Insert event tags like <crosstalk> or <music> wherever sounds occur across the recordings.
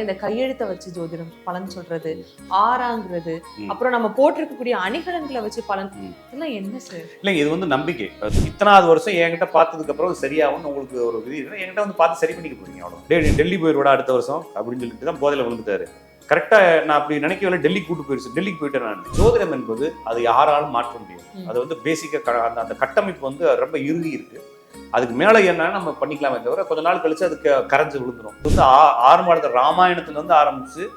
இந்த கையெழுத்தை வச்சு ஜோதிடம் பலன் சொல்றது. ஆறாங்கிறது. அப்புறம் நம்ம போட்டிருக்கக்கூடிய அணிகலன்களை வச்சு பலன். இதெல்லாம் என்ன சார் இல்லைங்க இது வந்து நம்பிக்கை. இத்தனாவது வருஷம் என்கிட்ட பார்த்ததுக்கு அப்புறம் அது சரியாகும்னு உங்களுக்கு ஒரு விதி என்கிட்ட வந்து பார்த்து சரி பண்ணிக்க போறீங்க அவ்வளோ டெல்லி போயிடுவா அடுத்த வருஷம் அப்படின்னு சொல்லிட்டு தான் போதையில விழுந்துட்டாரு. கரெக்டாக நான் அப்படி நினைக்கவில்லை டெல்லி கூட்டு போயிடுச்சு டெல்லிக்கு போயிட்டேன் நான். ஜோதிடம் என்பது அது யாராலும் மாற்ற முடியும். அது வந்து பேசிக்காக அந்த அந்த கட்டமைப்பு வந்து ரொம்ப இறுகி இருக்கு. அதுக்கு மேலே என்ன நம்ம பண்ணிக்கலாமே தவிர கொஞ்ச நாள் கழிச்சு அதுக்கு கரைஞ்சு விழுந்துடும் வந்து ஆறு மாதத்து ராமாயணத்துல இருந்து ஆரம்பிச்சு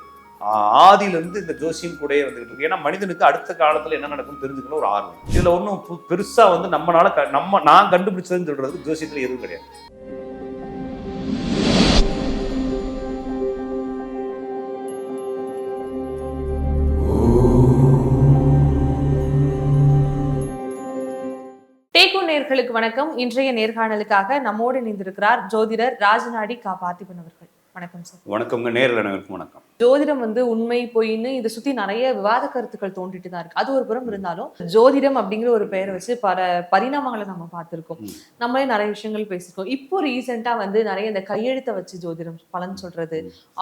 ஆ- ஆதியிலிருந்து இந்த ஜோசியம் கூடயே வந்துகிட்டு இருக்கு. ஏன்னா மனிதனுக்கு அடுத்த காலத்துல என்ன நடக்கும் தெரிஞ்சுக்கணும் ஒரு ஆர்வம். இதுல ஒன்றும் பெருசா வந்து நம்மனால க- நம்ம நான் கண்டுபிடிச்சதுன்னு சொல்றது ஜோசியத்துல எதுவும் கிடையாது. டேகோ நேர்களுக்கு வணக்கம். இன்றைய நேர்காணலுக்காக நம்மோடு இணைந்திருக்கிறார் ஜோதிடர் ராஜநாடி கா பார்த்திபன் அவர்கள். வணக்கம் சார். வணக்கம்ங்க. நேரில் அனைவருக்கும் வணக்கம். ஜோதிடம் வந்து உண்மை பொய்ன்னு இதை சுத்தி நிறைய விவாத கருத்துக்கள் தோண்டிட்டு தான் இருக்கு அது ஒரு புறம் இருந்தாலும் ஜோதிடம் அப்படிங்கிற ஒரு பெயரை வச்சு பல பரிணாமங்களை நம்ம பார்த்திருக்கோம். நம்மளே நிறைய விஷயங்கள் பேசியிருக்கோம் இப்போ ரீசெண்டா வந்து நிறைய இந்த கையெழுத்தை வச்சு ஜோதிடம் பலன் சொல்றது.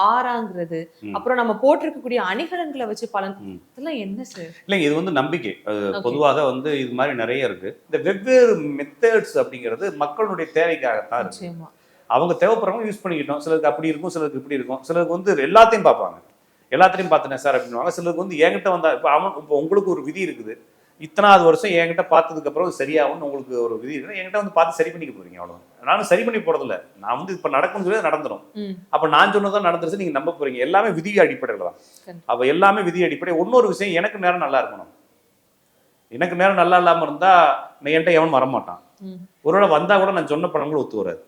ஆறாங்கிறது. அப்புறம் நம்ம போட்டிருக்கக்கூடிய அணிகலன்களை வச்சு பலன். இதெல்லாம் என்ன சார் இல்லைங்க இது வந்து நம்பிக்கை. பொதுவாக வந்து இது மாதிரி நிறைய இருக்கு இந்த வெவ்வேறு மெத்தட்ஸ் அப்படிங்கிறது மக்களுடைய தேவைக்காகத்தான் இருக்கு அவங்க தேவைப்படுறவங்க யூஸ் பண்ணிக்கிட்டோம். சிலருக்கு அப்படி இருக்கும் சிலருக்கு இப்படி இருக்கும். சிலருக்கு வந்து எல்லாத்தையும் பார்ப்பாங்க. எல்லாத்தையும் பார்த்தேன் சார் அப்படின்னுவாங்க சிலருக்கு வந்து என்கிட்ட வந்தா இப்போ அவன் இப்போ உங்களுக்கு ஒரு விதி இருக்குது. இத்தனாவது வருஷம் என்கிட்ட பார்த்ததுக்கு அப்புறம் அது சரியாகும்னு உங்களுக்கு ஒரு விதி இருக்குது. என்கிட்ட வந்து பார்த்து சரி பண்ணிக்க போறீங்க அவ்வளோ நானும் சரி பண்ணி போறதில்ல. நான் வந்து இப்போ நடக்கும்னு சொல்லி அது நடந்துரும். ம். அப்போ நான் சொன்னதான் நடந்துருச்சு நீங்க நம்ப போறீங்க. எல்லாமே விதி அடிப்படையில் தான். அப்போ எல்லாமே விதி அடிப்படை இன்னொரு விஷயம் எனக்கு நேரம் நல்லா இருக்கணும். எனக்கு நேரம் நல்லா இல்லாமல் இருந்தா நான் என்கிட்ட எவன் வரமாட்டான். ஒருவேளை வந்தா கூட நான் சொன்ன படங்களும் ஒத்து வராது.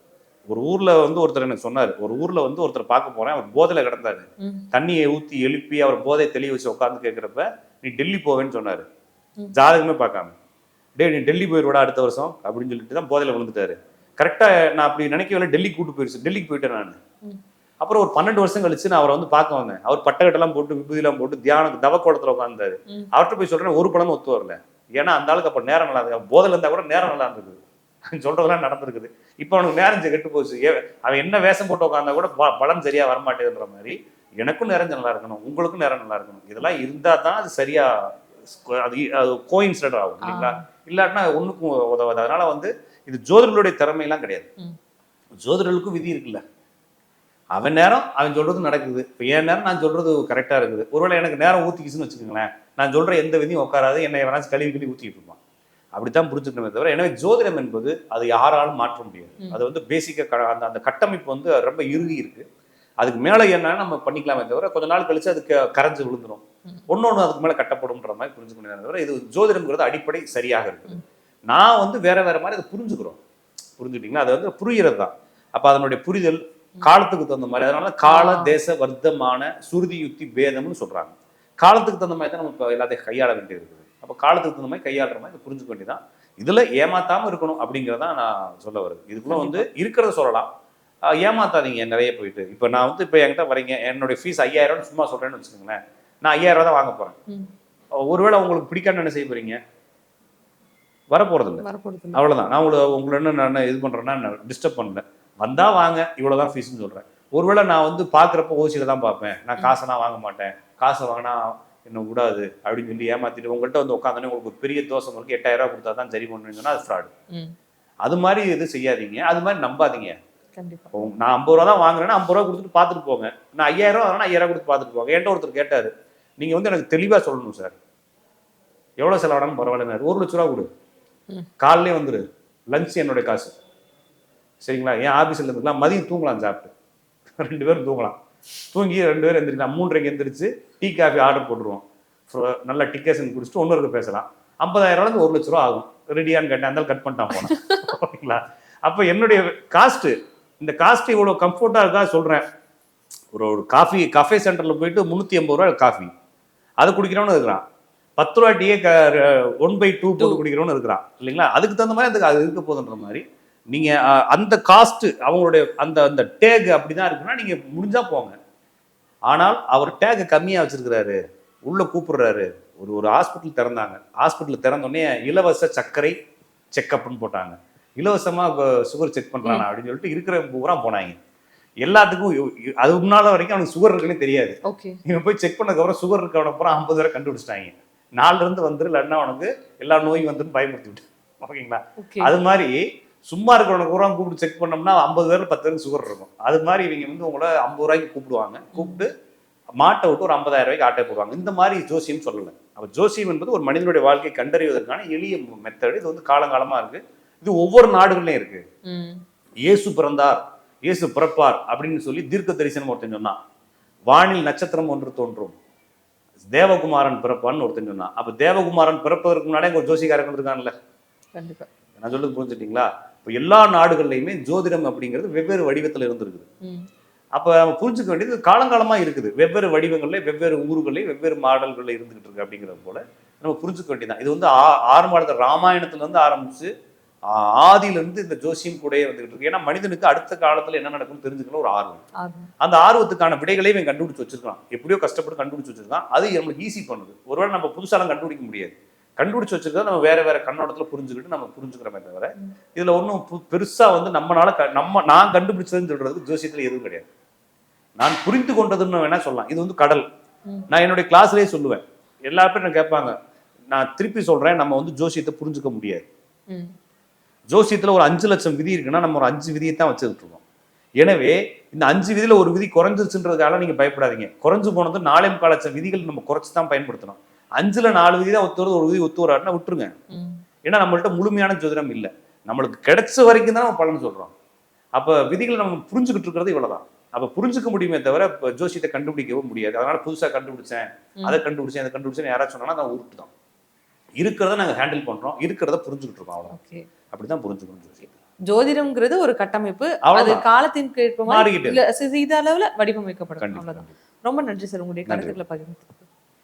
ஒரு ஊர்ல வந்து ஒருத்தர் எனக்கு சொன்னார் ஒரு ஊர்ல வந்து ஒருத்தர் பார்க்க போறேன் அவர் போதையில கிடந்தாரு. தண்ணியை ஊத்தி எழுப்பி அவர் போதை தெளிய வச்சு உட்காந்து கேட்குறப்ப நீ டெல்லி போவேன்னு சொன்னாரு. ஜாதகமே பார்க்காம. டேய் நீ டெல்லி போயிடுவா அடுத்த வருஷம் அப்படின்னு சொல்லிட்டு தான் போதையில விழுந்துட்டாரு. கரெக்டா நான் அப்படி நினைக்கவில்லை டெல்லி கூட்டு போயிடுச்சு டெல்லிக்கு போயிட்டேன் நான். அப்புறம் ஒரு பன்னெண்டு வருஷம் கழிச்சு நான் அவரை வந்து பார்க்க வந்தேன். அவர் பட்டக்கட்டெல்லாம் போட்டு விபூதிலாம் போட்டு தியானம் தவக்கோடத்துல உட்காந்தாரு. அவர்கிட்ட போய் சொல்றேன் ஒரு படமும் ஒத்து வரல. ஏன்னா அந்த ஆளுக்கு அப்ப நேரம் நல்லா இருக்கு போதையில இருந்தா கூட நேரம் நல்லா இருந்தது. <laughs> சொல்றதெல்லாம் நடந்திருக்குது. இப்போ அவனுக்கு நேரம் செ- கெட்டு போச்சு. அவன் என்ன வேஷம் போட்டு உட்காந்தா கூட பலம் சரியா வரமாட்டேதுன்ற மாதிரி எனக்கும் நேரம் நல்லா இருக்கணும் உங்களுக்கும் நேரம் நல்லா இருக்கணும். இதெல்லாம் இருந்தா தான் அது சரியா அது அது கோயின்சிடர் ஆகும் இல்லைங்களா? இல்லாட்டினா ஒண்ணுக்கும் உதவாது. அதனால வந்து இது ஜோதிடர்களுடைய திறமையெல்லாம் கிடையாது. ஜோதிடர்களுக்கும் விதி இருக்குல்ல. அவன் நேரம் அவன் சொல்றது நடக்குது. இப்போ என் நேரம் நான் சொல்றது கரெக்டா இருக்குது. ஒருவேளை எனக்கு நேரம் ஊத்திக்கிச்சுன்னு வச்சுக்கோங்களேன். நான் சொல்ற எந்த விதியும் உட்காராது. என்னை எவனாச்சும் கழுவி கழுவி ஊத்திக்கிட்டு இருப்பான். அப்படித்தான் புரிஞ்சுக்கணுமே தவிர எனவே ஜோதிடம் என்பது அது யாராலும் மாற்ற முடியாது. அது வந்து பேசிக்க அந்த அந்த கட்டமைப்பு வந்து ரொம்ப இறுகி இருக்கு. அதுக்கு மேல என்ன நம்ம பண்ணிக்கலாமே தவிர கொஞ்ச நாள் கழிச்சு அதுக்கு கரைஞ்சு விழுந்துரும். ம். ஒன்னொன்னு அதுக்கு மேல கட்டப்படும்ன்ற மாதிரி புரிஞ்சுக்கணும் தவிர இது ஜோதிடம்ங்கிறது அடிப்படை சரியாக இருக்குது. நான் வந்து வேற வேற மாதிரி அதை புரிஞ்சுக்கிறோம். புரிஞ்சுக்கிட்டீங்களா அது வந்து புரிகிறது தான். அப்ப அதனுடைய புரிதல் காலத்துக்கு தகுந்த மாதிரி. அதனால கால. தேச வர்த்தமான சுருதி யுக்தி பேதம்னு சொல்றாங்க. காலத்துக்கு தகுந்த மாதிரி தான் நம்ம எல்லாத்தையும் கையாள வேண்டியது இருக்குது. அப்போ காலத்துக்கு தகுந்த மாதிரி கையாளுற மாதிரி புரிஞ்சுக்க வேண்டியதான் இதுல ஏமாத்தாம இருக்கணும் அப்படிங்கிறத நான் சொல்ல வருது இதுக்குள்ள வந்து இருக்கிறத சொல்லலாம். ஏமாத்தாதீங்க நிறைய போயிட்டு. இப்போ நான் வந்து இப்போ என்கிட்ட வரீங்க என்னுடைய ஃபீஸ் ஐயாயிரம் சும்மா சொல்றேன்னு வச்சுக்கோங்களேன். நான் ஐயாயிரம் தான் வாங்க போறேன். ஒருவேளை உங்களுக்கு பிடிக்காதுன்னு என்ன செய்ய போறீங்க? வர போறது இல்ல வரப்போறது இல்ல. அவ்வளவுதான். நான் உங்களை உங்களை என்ன நான் இது பண்றேன்னா டிஸ்டர்ப் பண்ணல. வந்தா வாங்க இவ்வளவுதான் ஃபீஸ்னு சொல்றேன். ஒருவேளை நான் வந்து பாக்குறப்ப ஓசியில தான் பார்ப்பேன். நான் காசெல்லாம் வாங்க மாட்டேன். காசை வாங்கினா என்ன விடாது அப்படின்னு சொல்லி ஏமாத்திட்டு உங்கள்கிட்ட வந்து உட்காந்தோன்னே உங்களுக்கு ஒரு பெரிய தோசை உங்களுக்கு எட்டாயிரம் ரூபாய் கொடுத்தா தான் சரி பண்ணுன்னு சொன்னா அது ஃப்ராடு அது மாதிரி இது செய்யாதீங்க. அது மாதிரி நம்பாதீங்க. நான் ஐம்பது ரூபா தான் வாங்குறேன்னா ஐம்பது ரூபா கொடுத்துட்டு பார்த்துட்டு போங்க. நான் ஐயாயிரம் ரூபா வாங்கினா ஐயாயிரம் கொடுத்து பார்த்துட்டு போங்க. என்கிட்ட ஒருத்தர் கேட்டாரு நீங்க வந்து எனக்கு தெளிவா சொல்லணும் சார். எவ்வளவு செலவானாலும் பரவாயில்ல ஒரு லட்ச ரூபா கொடு. காலையிலே வந்துரு. லஞ்ச் என்னுடைய காசு. சரிங்களா? என் ஆபீஸ்ல இருந்துக்கலாம். மதியம் தூங்கலாம் சாப்பிட்டு. ரெண்டு பேரும் தூங்கலாம். தூங்கி ரெண்டு பேரும் எந்திரிக்கலாம் மூன்றரைக்கு எந்திரிச்சு டீ காஃபி ஆர்டர் போட்டுருவோம். நல்ல டிக்கேஷன் குடிச்சிட்டு ஒன்னொருக்கு பேசலாம். ஐம்பதாயிரம் ரூபாய்க்கு ஒரு லட்ச ரூபா ஆகும். ரெடியான்னு கேட்டேன். அந்த கட் பண்ணிட்டான் போனேன் ஓகேங்களா? அப்போ என்னுடைய காஸ்ட்டு இந்த காஸ்ட் இவ்வளோ கம்ஃபர்ட்டாக இருக்கா சொல்கிறேன் ஒரு ஒரு காஃபி கஃபே சென்டரில் போயிட்டு முந்நூற்றி ஐம்பது ரூபா காஃபி அதை குடிக்கிறவனு இருக்கிறான். பத்து ரூபா டீயே ஒன் பை டூ போட்டு குடிக்கிறவனு இருக்கிறான். இல்லைங்களா? அதுக்கு தகுந்த மாதிரி அதுக்கு அது இருக்க போதுன்ற மாதிரி. நீங்கள் அந்த காஸ்ட்டு அவங்களுடைய அந்த அந்த டேக் அப்படி தான் இருக்குன்னா நீங்கள் முடிஞ்சா போங்க. ஆனால் அவர் டேக் கம்மியாக வச்சிருக்கிறாரு. உள்ள கூப்பிடுறாரு. ஒரு ஒரு ஹாஸ்பிட்டல் திறந்தாங்க. ஹாஸ்பிட்டல் திறந்தோடனே இலவச சர்க்கரை செக்கப்னு போட்டாங்க. இலவசமாக சுகர் செக் பண்ணுறாங்க அப்படின்னு சொல்லிட்டு இருக்கிற பூரா போனாங்க. எல்லாத்துக்கும் அது முன்னால வரைக்கும் அவனுக்கு சுகர் இருக்குன்னு தெரியாது. இவன் போய் செக் பண்ணதுக்கப்புறம் சுகர் இருக்கவன அப்புறம் ஐம்பது வரை கண்டுபிடிச்சிட்டாங்க. நாலுல இருந்து வந்துரு இல்லைன்னா அவனுக்கு எல்லா நோயும் வந்துன்னு பயமுறுத்தி விட்டு ஓகேங்களா? ஓகே. அது மாதிரி சும்மா இருக்கிறவனை பூரா கூப்பிட்டு செக் பண்ணோம்னா ஐம்பது பேர் பத்து பேருக்கு சுகர் இருக்கும். அது மாதிரி இவங்க வந்து உங்களை ஐம்பது ரூபாய்க்கு கூப்பிடுவாங்க. கூப்பிட்டு மாட்டை விட்டு ஒரு ஐம்பதாயிரம் ரூபாய்க்கு ஆட்டை போடுவாங்க. இந்த மாதிரி ஜோசியம் சொல்லலை. அப்போ ஜோசியம் என்பது ஒரு மனிதனுடைய வாழ்க்கையை கண்டறிவதற்கான எளிய மெத்தட் இது வந்து காலங்காலமா இருக்கு. இது ஒவ்வொரு நாடுகள்லையும் இருக்கு. இயேசு பிறந்தார் இயேசு பிறப்பார் அப்படின்னு சொல்லி தீர்க்க தரிசனம் ஒருத்தன் சொன்னான். வானில் நட்சத்திரம் ஒன்று தோன்றும். தேவகுமாரன் பிறப்பான்னு ஒருத்தன் சொன்னான். அப்ப தேவகுமாரன் பிறப்பதற்கு முன்னாடியே ஒரு ஜோசிகாரன் இருக்கான்ல கண்டிப்பா. நான் சொல்றது புரிஞ்சுட்டீங்களா? இப்போ எல்லா நாடுகள்லையுமே ஜோதிடம் அப்படிங்கிறது வெவ்வேறு வடிவத்தில் இருந்திருக்குது. அப்போ நம்ம புரிஞ்சுக்க வேண்டியது காலங்காலமா இருக்குது. வெவ்வேறு வடிவங்கள்ல வெவ்வேறு ஊர்களையும் வெவ்வேறு மாடல்கள்ல இருந்துகிட்டு இருக்கு அப்படிங்கிறது போல நம்ம புரிஞ்சுக்க வேண்டியதான் இது வந்து ஆ- ஆரம்ப ராமாயணத்துல இருந்து ஆரம்பிச்சு ஆ- ஆதியில இருந்து இந்த ஜோசியம் கூடயே வந்துகிட்டு இருக்கு. ஏன்னா மனிதனுக்கு அடுத்த காலத்துல என்ன நடக்கும்னு தெரிஞ்சுக்கணும் ஒரு ஆர்வம். ஆர்வம். அந்த ஆர்வத்துக்கான விடைகளை இவன் கண்டுபிடிச்சு வச்சிருக்கான். எப்படியோ கஷ்டப்பட்டு கண்டுபிடிச்சு வச்சிருக்கான். அது நம்மளுக்கு ஈஸி பண்ணுது. ஒருவேளை நம்ம புதுசாலாம் கண்டுபிடிக்க முடியாது. கண்டுபிடிச்சு வச்சிருக்கா நம்ம வேற வேற கண்ணோட்டத்துல புரிஞ்சுக்கிட்டு நம்ம புரிஞ்சுக்கிறோமே தவிர இதுல ஒன்றும் பெருசா வந்து நம்மனால க- நம்ம நான் கண்டுபிடிச்சதுன்னு சொல்றதுக்கு ஜோசியத்துல எதுவும் கிடையாது. நான் புரிந்து கொண்டதுன்னு வேணா சொல்லலாம். இது வந்து கடல். நான் என்னுடைய கிளாஸ்லயே சொல்லுவேன். எல்லா பேரும் கேட்பாங்க நான் திருப்பி சொல்றேன் நம்ம வந்து ஜோசியத்தை புரிஞ்சுக்க முடியாது. ஜோசியத்துல ஒரு அஞ்சு லட்சம் விதி இருக்குன்னா நம்ம ஒரு அஞ்சு விதியை தான் இருக்கோம் எனவே இந்த அஞ்சு விதியில ஒரு விதி குறைஞ்சிருச்சுன்றதுக்காக நீங்க பயப்படாதீங்க. குறைஞ்சு போனது நாலே முக்கால் லட்சம் விதிகள் நம்ம குறைச்சு தான் பயன்படுத்தணும். அஞ்சுல நாலு விதி தான் ஒத்து வருது ஒரு விதி ஒத்து வராதுன்னா விட்டுருங்க. ஏன்னா நம்மள்ட்ட முழுமையான ஜோதிடம் இல்லை. நம்மளுக்கு கிடைச்ச வரைக்கும் தான் நம்ம பலன் சொல்றோம். அப்ப விதிகளை நம்ம புரிஞ்சுக்கிட்டு இருக்கிறது இவ்வளவுதான். அப்ப புரிஞ்சுக்க முடியுமே தவிர இப்ப ஜோசியத்தை கண்டுபிடிக்கவும் முடியாது. அதனால புதுசா கண்டுபிடிச்சேன். அதை கண்டுபிடிச்சேன் அதை கண்டுபிடிச்சேன் யாராச்சும் சொன்னா நான் உருட்டு தான். இருக்கிறத நாங்க ஹேண்டில் பண்றோம். இருக்கிறத புரிஞ்சுக்கிட்டு இருக்கோம் அவ்வளவு அப்படிதான் புரிஞ்சுக்கணும் ஜோசியம் ஜோதிடம்ங்கிறது ஒரு கட்டமைப்பு. அது காலத்தின் கேட்ப மாதிரி சிறிதளவுல வடிவமைக்கப்படும். ரொம்ப நன்றி சார். உங்களுடைய. கருத்துக்களை பகிர்ந்து